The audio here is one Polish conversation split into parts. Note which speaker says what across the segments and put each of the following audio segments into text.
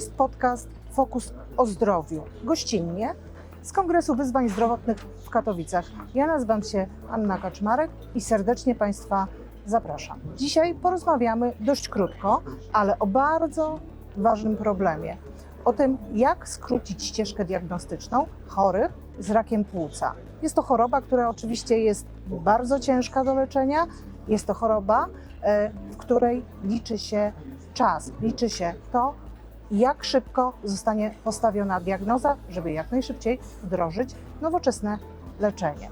Speaker 1: jest podcast Fokus o zdrowiu. Gościnnie z Kongresu Wyzwań Zdrowotnych w Katowicach. Ja nazywam się Anna Kaczmarek i serdecznie Państwa zapraszam. Dzisiaj porozmawiamy dość krótko, ale o bardzo ważnym problemie. O tym, jak skrócić ścieżkę diagnostyczną chorych z rakiem płuca. Jest to choroba, która oczywiście jest bardzo ciężka do leczenia. Jest to choroba, e, w której liczy się czas, liczy się to, jak szybko zostanie postawiona diagnoza, żeby jak najszybciej wdrożyć nowoczesne leczenie.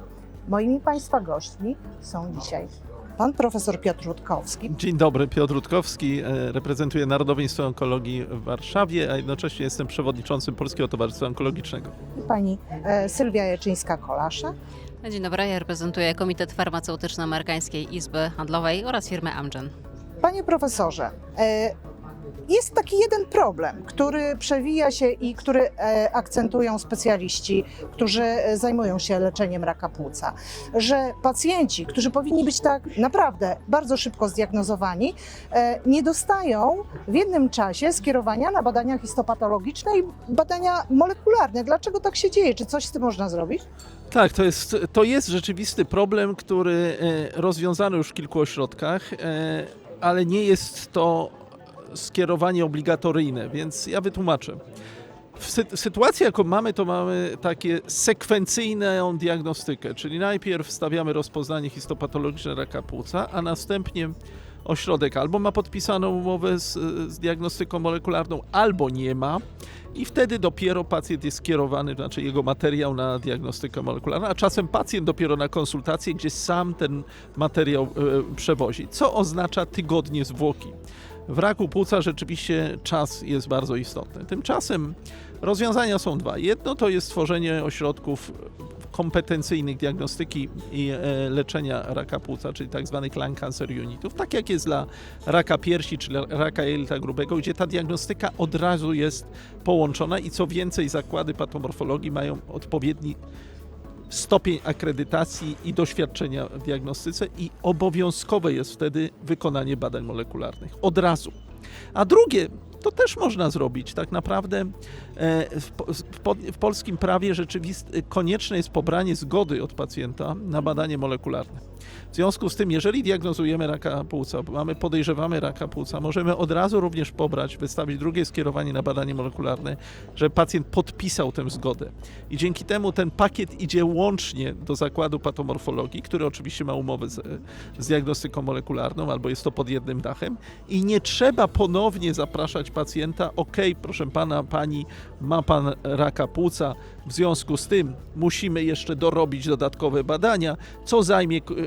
Speaker 1: Moimi Państwa gośćmi są dzisiaj pan profesor Piotr Rutkowski,
Speaker 2: Dzień dobry, Piotr Rutkowski, e, reprezentuję Narodowe Instytut Onkologii w Warszawie, a jednocześnie jestem przewodniczącym Polskiego Towarzystwa Onkologicznego.
Speaker 1: i pani e, Sylwia Jeczyńska-Kolasza.
Speaker 3: Dzień dobry, ja reprezentuję Komitet Farmaceutyczny Amerykańskiej Izby Handlowej oraz firmę Amgen.
Speaker 1: Panie profesorze, e, jest taki jeden problem, który przewija się i który e, akcentują specjaliści, którzy e, zajmują się leczeniem raka płuca, że pacjenci, którzy powinni być tak naprawdę bardzo szybko zdiagnozowani, e, nie dostają w jednym czasie skierowania na badania histopatologiczne i badania molekularne. Dlaczego tak się dzieje? Czy coś z tym można zrobić?
Speaker 2: Tak, to jest, to jest rzeczywisty problem, który rozwiązano już w kilku ośrodkach, ale nie jest to skierowanie obligatoryjne, więc ja wytłumaczę. W sy- sytuacji, jaką mamy, to mamy takie sekwencyjną diagnostykę, czyli najpierw stawiamy rozpoznanie histopatologiczne raka płuca, a następnie ośrodek albo ma podpisaną umowę z, z diagnostyką molekularną, albo nie ma. I wtedy dopiero pacjent jest skierowany, znaczy jego materiał na diagnostykę molekularną, a czasem pacjent dopiero na konsultację, gdzie sam ten materiał e, przewozi, co oznacza tygodnie zwłoki. W raku płuca rzeczywiście czas jest bardzo istotny. Tymczasem rozwiązania są dwa. Jedno to jest stworzenie ośrodków kompetencyjnych diagnostyki i e, leczenia raka płuca, czyli tak zwanych lung cancer unitów, tak jak jest dla raka piersi czy raka jelita grubego, gdzie ta diagnostyka od razu jest połączona i co więcej zakłady patomorfologii mają odpowiedni stopień akredytacji i doświadczenia w diagnostyce i obowiązkowe jest wtedy wykonanie badań molekularnych od razu. A drugie, to też można zrobić. Tak naprawdę e, w, w polskim prawie rzeczywiście konieczne jest pobranie zgody od pacjenta na badanie molekularne. W związku z tym, jeżeli diagnozujemy raka płuca, mamy, podejrzewamy raka płuca, możemy od razu również pobrać, wystawić drugie skierowanie na badanie molekularne, że pacjent podpisał tę zgodę. I dzięki temu ten pakiet idzie łącznie do zakładu patomorfologii, który oczywiście ma umowę z, z diagnostyką molekularną, albo jest to pod jednym dachem, i nie trzeba ponownie zapraszać pacjenta, ok, proszę pana, pani, ma pan raka płuca, w związku z tym musimy jeszcze dorobić dodatkowe badania, co zajmie k- e,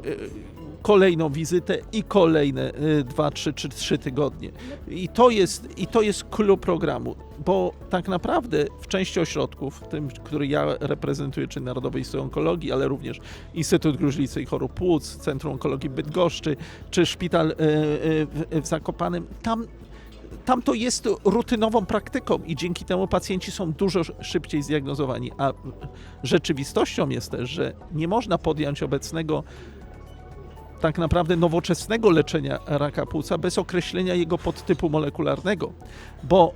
Speaker 2: kolejną wizytę i kolejne 2, 3 czy 3 tygodnie. I to jest, i to jest klub programu, bo tak naprawdę w części ośrodków, tym, który ja reprezentuję, czy Narodowy Instytut Onkologii, ale również Instytut Gruźlicy i Chorób Płuc, Centrum Onkologii Bydgoszczy, czy szpital e, e, w- w Zakopanem, tam tam to jest rutynową praktyką i dzięki temu pacjenci są dużo szybciej zdiagnozowani. A rzeczywistością jest też, że nie można podjąć obecnego tak naprawdę nowoczesnego leczenia raka płuca bez określenia jego podtypu molekularnego, bo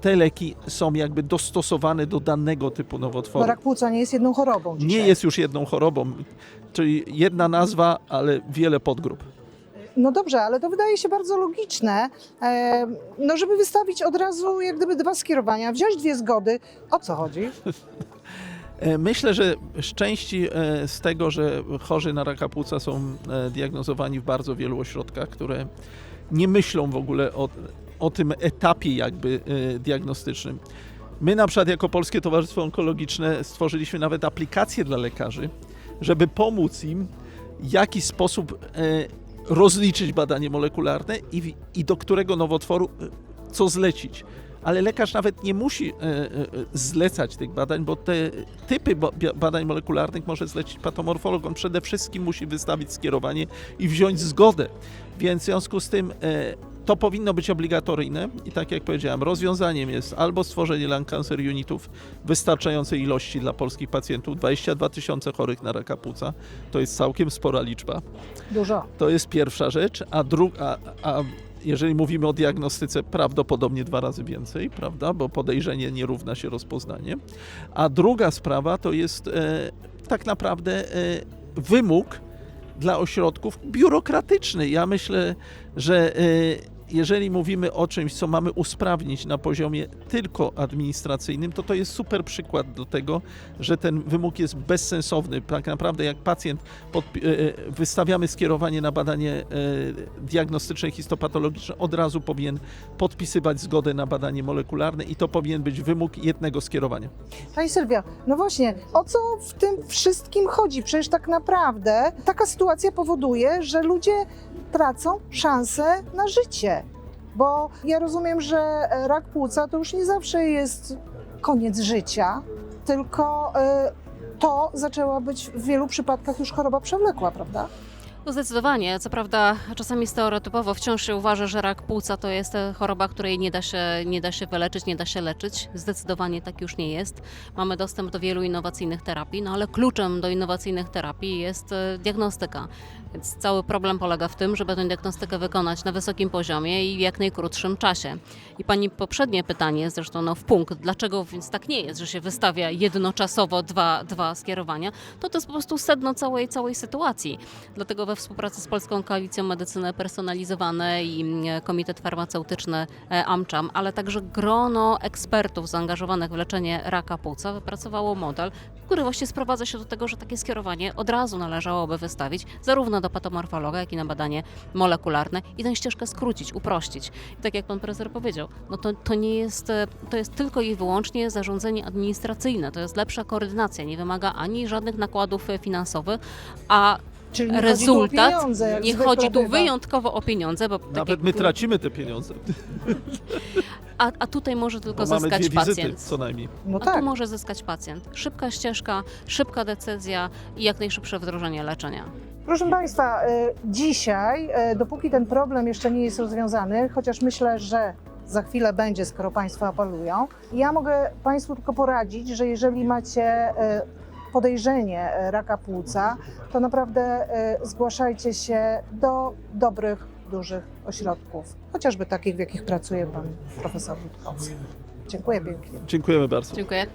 Speaker 2: te leki są jakby dostosowane do danego typu nowotworu.
Speaker 1: rak płuca nie jest jedną chorobą
Speaker 2: Nie
Speaker 1: dzisiaj.
Speaker 2: jest już jedną chorobą, czyli jedna nazwa, ale wiele podgrup.
Speaker 1: No dobrze, ale to wydaje się bardzo logiczne, e, no żeby wystawić od razu jak gdyby dwa skierowania, wziąć dwie zgody. O co chodzi?
Speaker 2: E, Myślę, że z części e, z tego, że chorzy na raka płuca są diagnozowani w bardzo wielu ośrodkach, które nie myślą w ogóle o, o tym etapie jakby diagnostycznym. My na przykład jako Polskie Towarzystwo Onkologiczne stworzyliśmy nawet aplikację dla lekarzy, żeby pomóc im w jaki sposób rozliczyć badanie molekularne i, i do którego nowotworu e, co zlecić. Ale lekarz nawet nie musi e, e, zlecać tych badań, bo te typy badań molekularnych może zlecić patomorfolog. On przede wszystkim musi wystawić skierowanie i wziąć zgodę. Więc w związku z tym to powinno być obligatoryjne i tak jak powiedziałem, rozwiązaniem jest albo stworzenie lung cancer unitów wystarczającej ilości dla polskich pacjentów, 22 tysiące chorych na raka płuca, to jest całkiem spora liczba.
Speaker 1: Dużo.
Speaker 2: To jest pierwsza rzecz, a druga, a jeżeli mówimy o diagnostyce, prawdopodobnie dwa razy więcej, prawda? Bo podejrzenie nie równa się rozpoznanie. A druga sprawa to jest e, tak naprawdę e, wymóg dla ośrodków biurokratyczny. Ja myślę, że e, jeżeli mówimy o czymś, co mamy usprawnić na poziomie tylko administracyjnym, to to jest super przykład do tego, że ten wymóg jest bezsensowny. Tak naprawdę, jak pacjent e, e, wystawiamy skierowanie na badanie e, diagnostyczne, histopatologiczne, od razu powinien podpisywać zgodę na badanie molekularne i to powinien być wymóg jednego skierowania.
Speaker 1: Pani Sylwia, no właśnie, o co w tym wszystkim chodzi? Przecież tak naprawdę taka sytuacja powoduje, że ludzie tracą szansę na życie. Bo ja rozumiem, że rak płuca to już nie zawsze jest koniec życia, tylko e, to zaczęła być w wielu przypadkach już choroba przewlekła, prawda?
Speaker 3: No zdecydowanie. Co prawda, czasami stereotypowo wciąż się uważa, że rak płuca to jest e, choroba, której nie da, się, nie da się wyleczyć, nie da się leczyć. Zdecydowanie tak już nie jest. Mamy dostęp do wielu innowacyjnych terapii, no ale kluczem do innowacyjnych terapii jest e, diagnostyka. Więc cały problem polega w tym, żeby tę diagnostykę wykonać na wysokim poziomie i w jak najkrótszym czasie. I pani poprzednie pytanie, zresztą no w punkt, dlaczego więc tak nie jest, że się wystawia jednoczasowo dwa, dwa skierowania, to to jest po prostu sedno całej, całej sytuacji. Dlatego we współpracy z Polską Koalicją Medycyny Personalizowanej i mm, Komitet Farmaceutyczny e, AmCham, ale także grono ekspertów zaangażowanych w leczenie raka płuca wypracowało model, który właśnie sprowadza się do tego, że takie skierowanie od razu należałoby wystawić zarówno do patomorfologa, jak i na badanie molekularne i tę ścieżkę skrócić, uprościć. I tak jak pan profesor powiedział, no to, to nie jest, e, to jest tylko i wyłącznie zarządzanie administracyjne, to jest lepsza koordynacja, nie wymaga ani żadnych nakładów e, finansowych, a
Speaker 1: Czyli nie
Speaker 3: rezultat
Speaker 1: chodzi tu o pieniądze, jak
Speaker 3: nie
Speaker 1: zwykle
Speaker 3: chodzi tu
Speaker 1: bywa.
Speaker 3: wyjątkowo o pieniądze, bo tak
Speaker 2: Nawet
Speaker 3: jak-
Speaker 2: my tracimy te pieniądze,
Speaker 3: a, a tutaj może tylko
Speaker 2: bo mamy
Speaker 3: zyskać
Speaker 2: dwie wizyty
Speaker 3: pacjent.
Speaker 2: co najmniej.
Speaker 1: No
Speaker 3: A
Speaker 1: tak.
Speaker 3: tu może zyskać pacjent. Szybka ścieżka, szybka decyzja i jak najszybsze wdrożenie leczenia.
Speaker 1: Proszę Państwa, y, dzisiaj, y, dopóki ten problem jeszcze nie jest rozwiązany, chociaż myślę, że za chwilę będzie, skoro Państwo apelują, ja mogę Państwu tylko poradzić, że jeżeli macie y, podejrzenie y, raka płuca, to naprawdę y, zgłaszajcie się do dobrych, dużych ośrodków, chociażby takich, w jakich pracuje Pan Profesor Witkowski. Dziękuję pięknie.
Speaker 2: Dziękujemy bardzo.
Speaker 3: Dziękuję.